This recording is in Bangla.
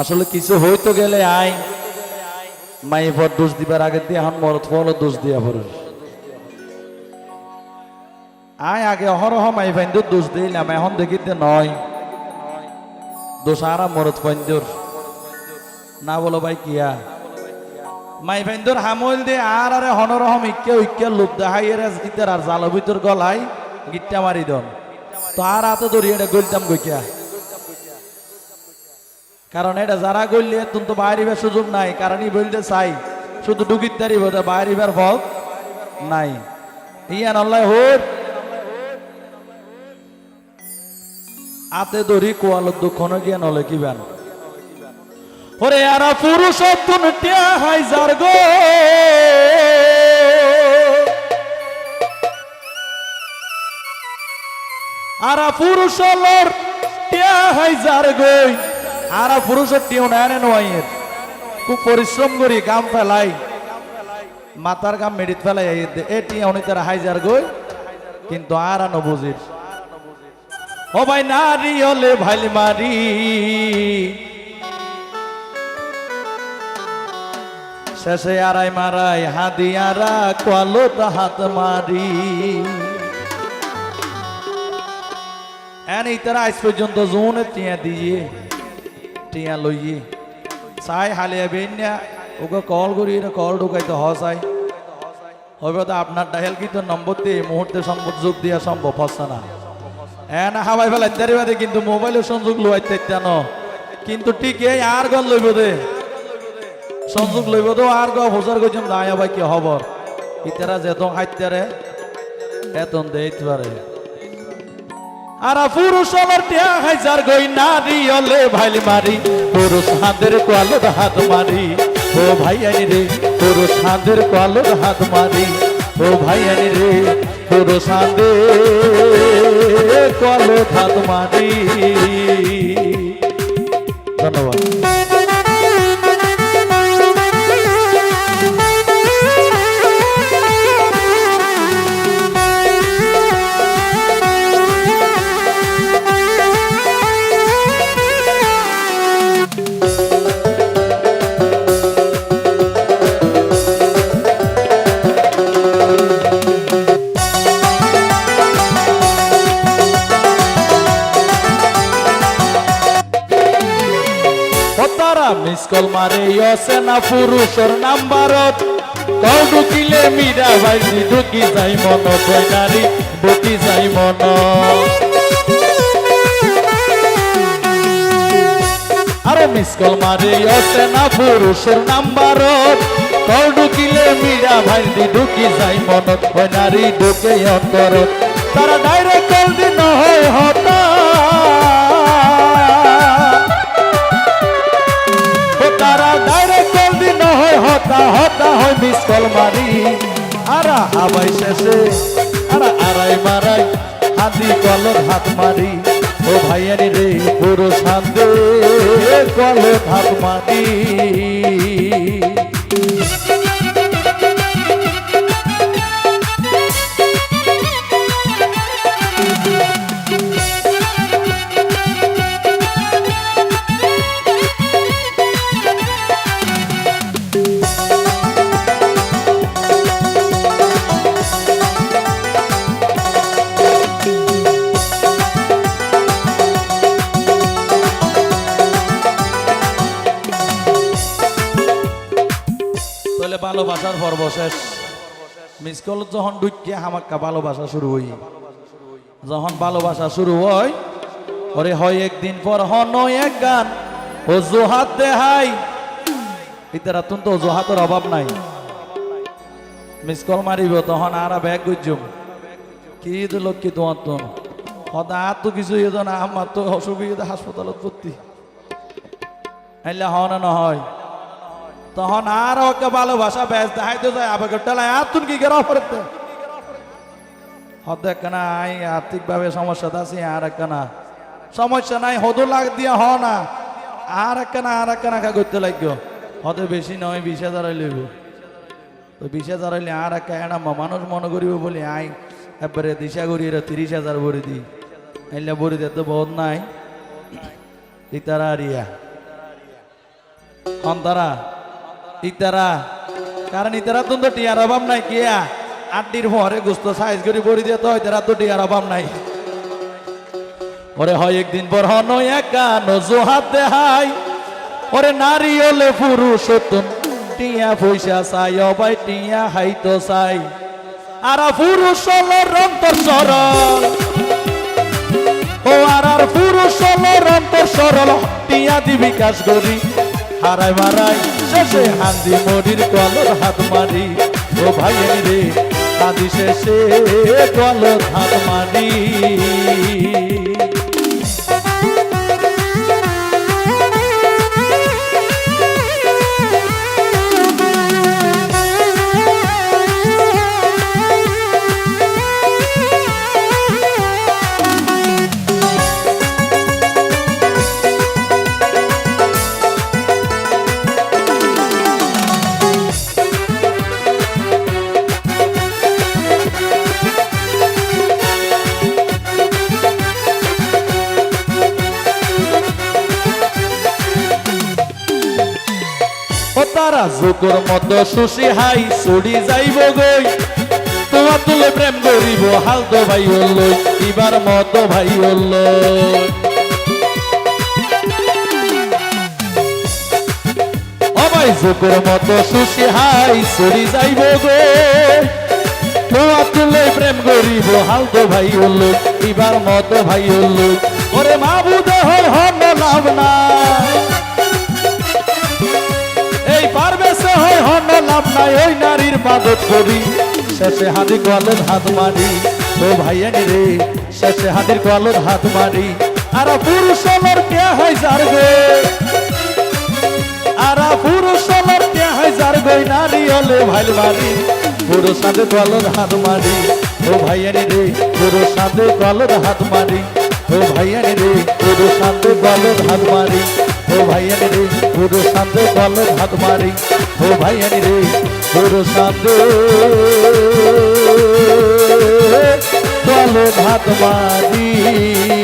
আসলে কিছু হইতো গেলে আই মাই ভর দোষ দিবার আগে দিয়ে এখন মরত ফল দোষ দিয়া পড়ে আয় আগে অহরহ মাই ফাইন্দুর দোষ দিলাম, এখন দেখিতে নয়। দোষ আরা মরত ফাইন্দুর না বলো ভাই কিয়া। মাই ফাইন্দুর হামল দিয়ে আর আরে হনরহম ইকে ইকে লোক দেখাই এর ইতার আর জালো ভিতর গলাই গিট্টা মারি দন। তো আর হাতে ধরি এটা গলতাম গইয়া কারণ এটা যারা গইলে তুমি তো বাইরিবার সুযোগ নাই, কারণ ই বলতে চাই, শুধু ডুকিত তারিব বাইরিবার ফল নাই। ইয়া নল্লাই হোর। আতে ধরি কোয়ালত দুঃখ গিয়া নলে কিবান ওরে আরা পুরুষ তুন টিয়া হাই যার গো। আরা পুরুষ লর টিয়া হাই যার গই। আরা পুরুষ টিও নেন নয়ের খুব পরিশ্রম করি, গাম ফেলাই। মাতার গাম মেডিত ফেলাই এ টিয়া উনি তারা হাইজার গই। কিন্তু আর আনো বুঝির। ও ভাই নারী হলে ভাইলি মারি। শেষে আড়াই মারাই হাদিয়ারা কোয়ালোটা হাত মারি। এন ইতারা আজ পর্যন্ত জোনে টিয়া দিয়ে। টিয়া লইয়ে চাই হালিয়া বেন্যা ওকে কল করি কল ঢুকাইতে হ চাই হবে তো আপনার ডাহেল কিন্তু নম্বর দিয়ে এই মুহূর্তে যোগ দেওয়া সম্ভব হচ্ছে না। হ্যাঁ না হাবাই ফেলাই বাদে কিন্তু মোবাইলের সংযোগ লুয়াইতে তেন কিন্তু ঠিক এই আর গল লইব দে। সংযোগ লইব তো আর গ হোসার গজম দায়া ভাই, কি খবর? ইতারা যেত হাইতারে এতন দেইতে পারে। আর পুরুষ আমার টিয়া হাইজার গই নারী অলে ভাইল মারি। পুরুষ হাতের কোয়ালোর হাত মারি। ও ভাই আনি রে, পুরুষ হাতের কোয়ালোর হাত মারি। ও ভাই আনি রে, পুরুষ হাতের কোয়ালোর হাত মারি। ধন্যবাদ। কল মারে ইয়সে না পুরুষের নাম্বারত। কল ঢুকিলে মিরা ভাই ঢুকি যাই মন নারী ঢুকি যাই মন। আরে মিস কল মারে ইয়সে না পুরুষের নাম্বারত। কল ঢুকিলে মিরা ভাই ঢুকি যাই মন নারী ঢুকে অন্তরত। তারা ডাইরেক্ট কল দিন হয় হতা হতা হয় মিস মারি। আরা হাবাই শেষে, আরা আড়াই মারাই, হাতি কলর হাত মারি। ও ভাইয়ারি রে, পুরো সাথে কলর হাত মারি। ভালোবাসার পর্ব শেষ। মিস কল যখন ঢুকিয়ে হামাক্কা ভালোবাসা শুরু হই। যখন ভালোবাসা শুরু হয় ওরে হয় একদিন পর হন এক গান ও জোহাত দেহাই। ইতারা তুন তো জোহাতের অভাব নাই। মিস কল মারিব, তখন আর ব্যাগ গুজুম কি কি তোমার তো হদা আর তো কিছু ইয়ে না আমার তো অসুবিধা, হাসপাতালত ভর্তি। আইলে হন নহয় তখন আর ওকে ভালোবাসা ব্যাস দেখাইতে যায় আবেগের টেলায় আর তুন কি গেরাও করতে? হদ একখানা আই আর্থিকভাবে সমস্যা আছে, আর একখানা সমস্যা নাই, হদু লাগ দিয়া হ না। আর একখানা আর একখানা খা করতে লাগবে। হদে বেশি নয়, বিশ হাজার লইব তো বিশ হাজার হইলে আর একটা এনা মানুষ মনে করিব বলে, আই, একবারে দিশা করি, এরা তিরিশ হাজার ভরে দিই। আইলে ভরে দিতে বহুত নাই। ইতারা ইয়া অন্তরা ইতারা কারণ ইতারা তো তো টিয়ার অভাব নাই কিয়া আটটির পরে গুস্ত সাইজ করে বড়ি দিয়ে তো ইতারা তো টিয়ার অভাব নাই। ওরে হয় একদিন পর হন একা নজুহাত দেহাই, ওরে নারী হলে পুরুষ হতুন, টিয়া পয়সা চাই, অবাই টিয়া হাইতো চাই। আর পুরুষ হলো রন্তর সরল, ও আর আর পুরুষ হলো রন্তর সরল, টিয়া দি বিকাশ করি। হারাই মারাই শেষে হান্দি মরির কলর হাত মারি। ও ভাই রে হাদি শেষে কলর হাত মারি। ও তারা জোকর মতো সুশি হাই চড়ি যাইব গই তোমার তুলে প্রেম করিব, হাল তো ভাই হল, এবার মতো ভাই হল। অবাই জোকর মতো সুশি হাই চড়ি যাইব গই তোমার তুলে প্রেম করিব, হাল তো ভাই হল, এবার মতো ভাই হল। ওরে মা বুধে হয় হন লাভ লাভ নাই, ওই নারীর মাদত করি শেষে হাদির কলর হাত মারি ও ভাইয়ানি রে, শেষে হাদির কলর হাত মারি আর পুরুষ হলর কে হয় যার গে আর পুরুষ হলর কে হয় যার গে নারী হলে ভাইল মারি পুরুষ হাতে কলর হাত মারি ও ভাইয়ানি রে, পুরুষ হাতে কলর হাত মারি ও ভাইয়ানি রে, পুরুষ হাতে কলর হাত মারি ও ভাইয়ানি রে, পুরুষ হাতে কলর হাত মারি ও ভাইয়ানি রে কলর হাত মারি